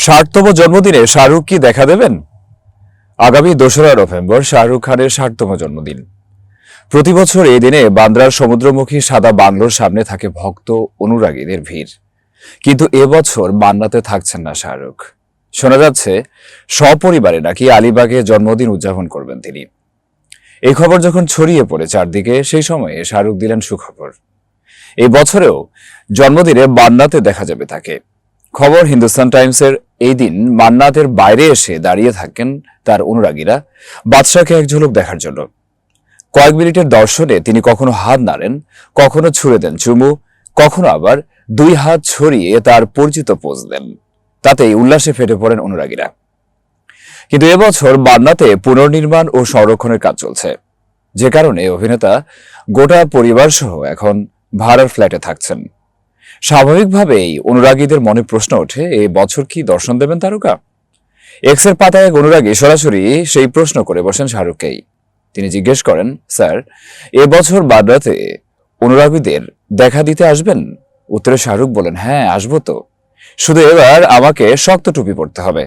ষাটতম জন্মদিনে শাহরুখ কি দেখা দেবেন? আগামী দোসরা নভেম্বর শাহরুখ খানের ষাটতম জন্মদিন। প্রতি বছর এই দিনে বান্দ্রার সমুদ্রমুখী সাদা বাংলোর সামনে থাকে ভক্ত অনুরাগীদের ভিড়। কিন্তু এবছর বান্নাতে থাকছেন না শাহরুখ। শোনা যাচ্ছে, সপরিবারে নাকি আলিবাগে জন্মদিন উদযাপন করবেন তিনি। এই খবর যখন ছড়িয়ে পড়ে চারদিকে, সেই সময়ে শাহরুখ দিলেন সুখবর। এই বছরেও জন্মদিনে বান্নাতে দেখা যাবে তাকে। খবর হিন্দুস্তান টাইমসের এই দিন মান্নাতের বাইরে এসে দাঁড়িয়ে থাকেন তার অনুরাগীরা। বাদশাকে এক ঝলক দেখার জন্য। কয়েক মিনিটের দর্শনে তিনি কখনো হাত নাড়েন, কখনো ছুঁড়ে দেন চুমু, কখনো আবার দুই হাত ছড়িয়ে তার পরিচিত পোজ দেন। তাতেই উল্লাসে ফেটে পড়েন অনুরাগীরা। কিন্তু এবছর মান্নাতে পুনর্নির্মাণ ও সংরক্ষণের কাজ চলছে। যে কারণে অভিনেতা গোটা পরিবার সহ এখন ভাড়ার ফ্ল্যাটে থাকছেন। স্বাভাবিকভাবেই অনুরাগীদের মনে প্রশ্ন ওঠে, এ বছর কি দর্শন দেবেন তারকা? এক্সের পাতায় এক অনুরাগী সরাসরি সেই প্রশ্ন করে বসেন শাহরুখকেই। তিনি জিজ্ঞেস করেন, স্যার এবছর বাড্রাতে অনুরাগীদের দেখা দিতে আসবেন? উত্তরে শাহরুখ বলেন হ্যাঁ আসব তো। শুধু এবার আমাকে শক্ত টুপি পড়তে হবে।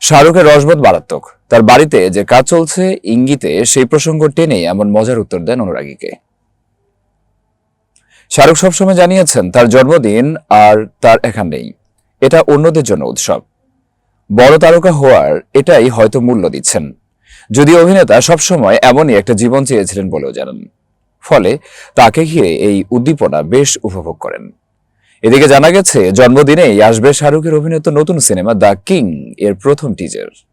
শাহরুখের রসবোধ মারাত্মক। তার বাড়িতে যে কাজ চলছে, ইঙ্গিতে সেই প্রসঙ্গ টেনে এমন মজার উত্তর দেন অনুরাগীকে। শাহরুখ সবসময় জানিয়েছেন, তার জন্মদিন আর তার এখান নেই। এটা অন্যদের জন্য উৎসব। বড় তারকা হওয়ার এটাই হয়তো মূল্য দিচ্ছেন। যদি অভিনেতা সবসময় এমনই একটা জীবন চেয়েছিলেন বলেও জানান। ফলে তাকে ঘিরে এই উদ্দীপনা বেশ উপভোগ করেন। এদিকে জানা গেছে, জন্মদিনেই আসবে শাহরুখের অভিনীত নতুন সিনেমা দ্য কিং, এর প্রথম টিজার